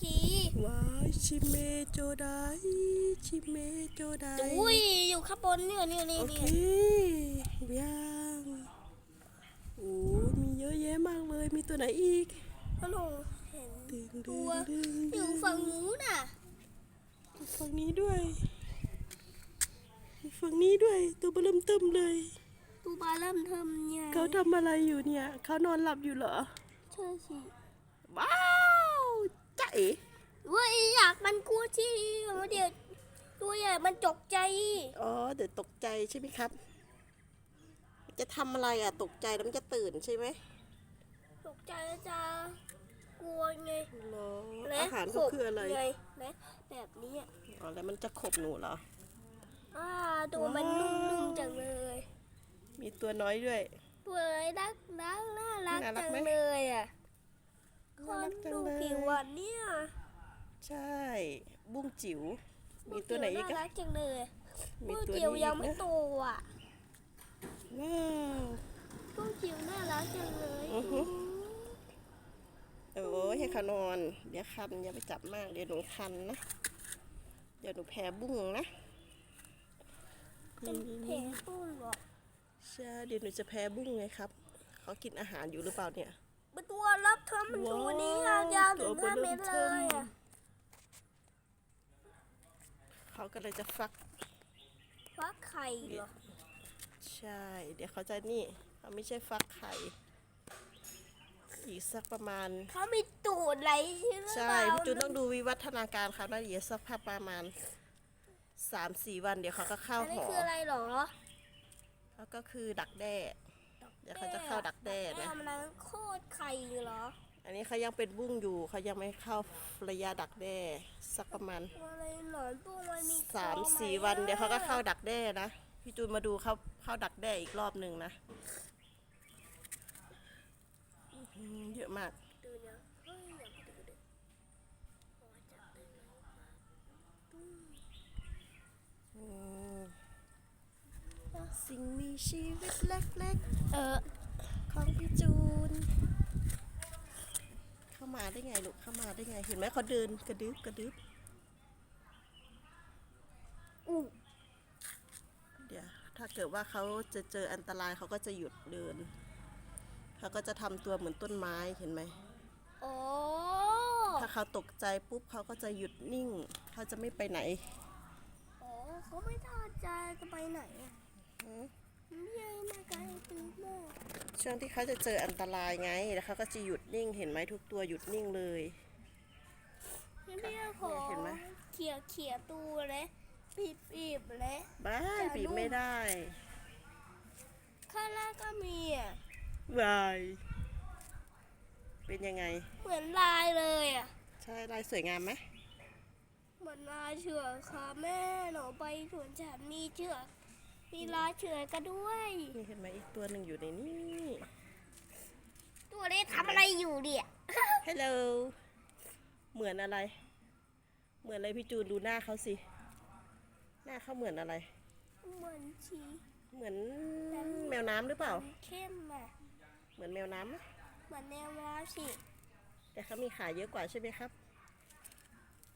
คีว้ายชิเมโจไดชิเมโจไดอุ้ยอยู่ข้างบนเนี่ยเนี่ยนี่โอเคนี่ยังโอ้มีเยอะแยะมากเลยมีตัวไหนอีกฮัลโหลเห็นดึงดึตังวดึงอยู่ฝั่งนู้นน่ะฝั่งนี้ด้วยฝั่งนี้ด้วยตัวเบลเริ่มเติมเลยตูบาเริ่มเทิมเนี่ยเขาทำอะไรอยู่เนี่ยเขานอนหลับอยู่เหรอใช่สิว้าวจ๊ะ เอ๋เว้ยอยากมันกลัวที่เดี๋ยวตัวใหญ่มันจกใจ อ๋อเดี๋ยวตกใจใช่ไหมครับ จะทำอะไรอะ ตกใจแล้วมันจะตื่นใช่ไหมตกใจแล้วจะกลัวไงเหรอและอาหารเขาคืออะไรขบไงและแบบนี้อะอ๋อแล้วมันจะขบหนูเหรออ่าตัวมันว้าวนุ่มๆจังเลย มีตัวน้อยด้วย ตัวอะไรรักรักน่ารักน่ารักจังไหมเลยอะ คน่านรักจังดูเลยผิวอะเนี่ย ใช่ บุ้งจิ๋ว มีตัวไหนอีกน่าอะรักจังเลยมีพวกตัวจิ๋วนี้ยัอีงกไม่นะโตอะว้าวพวกจิ๋วน่ารักจังเลยอือฮึโอ้ยให้เขานอน เดี๋ยวคันอย่าไปจับมาก เดี๋ยวหนูคันนะ เดี๋ยวหนูแพ้บุ้งนะเป็นเพลงปุ้งเหรอ ใช่ เดี๋ยวหนูจะแพ้บุ้งไงครับ เขากินอาหารอยู่หรือเปล่าเนี่ย เป็นตัวรับเทอมมันตัวนี้ว้าวยาวถึงตัวห้าเบเมอตร์รเริ่เลมยเทิอะมเขาก็เลยจะฟัก ฟักไข่เหรอ ใช่ เดี๋ยวเขาจะนี่เขาไม่ใช่ฟักไข่อีกสักประมาณ เขามีตูดไหลใช่ไหมใช่พี่จูนต้องดูวิวัฒนาการเขานะเดี๋ยวสักพักประมาณสามสี่วันเดี๋ยวเขาก็เข้าอันหนี้อคืออะไรเหรอแล้วก็คือดักแด้ เดี๋ยวเขาจะเข้าดักแด้นะ ทำอะไรโคตรไข่เหรออันนี้เขายังเป็นบุ้งอยู่เขายังไม่เข้าระยะดักแด้สักประมาณอะไรหนอนพวกมันมีสามคอไหสี่วันเดี๋ยวเขาก็เข้าดักแด้นะพี่จูนมาดูเขาเข้าดักแด้อีกรอบหนึ่งนะอื้อหือเยอะมาก ดูนะเฮ้ยอย่าไปดูดิโอ้ยจับได้ไหม อืม สิ่งมีชีวิตเล็กเออๆของพี่จูน เข้ามาได้ไงลูก เข้ามาได้ไง เห็นไหมเขาเดินกระดึบกระดึบอู้เดี๋ยว ถ้าเกิดว่าเขาจะเจออันตรายเขาก็จะหยุดเดิน เขาก็จะทำตัวเหมือนต้นไม้ เห็นไหมโอ้ถ้าเขาตกใจปุ๊บเขาก็จะหยุดนิ่ง เขาจะไม่ไปไหน โอ้เขาไม่ทอดใจจะไปไหนอะ อืม ไม่ใช่มาไกลตื่นมาก ช่วงที่เขาจะเจออันตรายไง แล้วเขาก็จะหยุดนิ่ง เห็นไหมทุกตัวหยุดนิ่งเลยพี่พี่ขอเห็นไหม เขี่ยเขี่ยตูเลยปีบปีบเลยบ้าแต่บีบลูกไม่ได้ข้างล่างก็มีอะวายเป็นยังไง เหมือนลายเลยอะใช่ลายสวยงามไหมเหมือนลายเชือกค่ะแม่หนูไปสวนฉันมีเชือก มีลายเชือกกันด้วย นี่เห็นไหมอีกตัวหนึ่งอยู่ในนี้ ตัวนี้ทำอะไรอยู่เนี่ย ฮัลโหล เหมือนอะไร เหมือนอะไรพี่จูนดูหน้าเขาสิ หน้าเขาเหมือนอะไร เหมือนชีเหมือนแมวน้ำหรือเปล่า เข้มอะ เหมือนแมวน้ำไหมเหมือนแนวราสิ แต่เขามีขาเยอะกว่าใช่ไหมครับ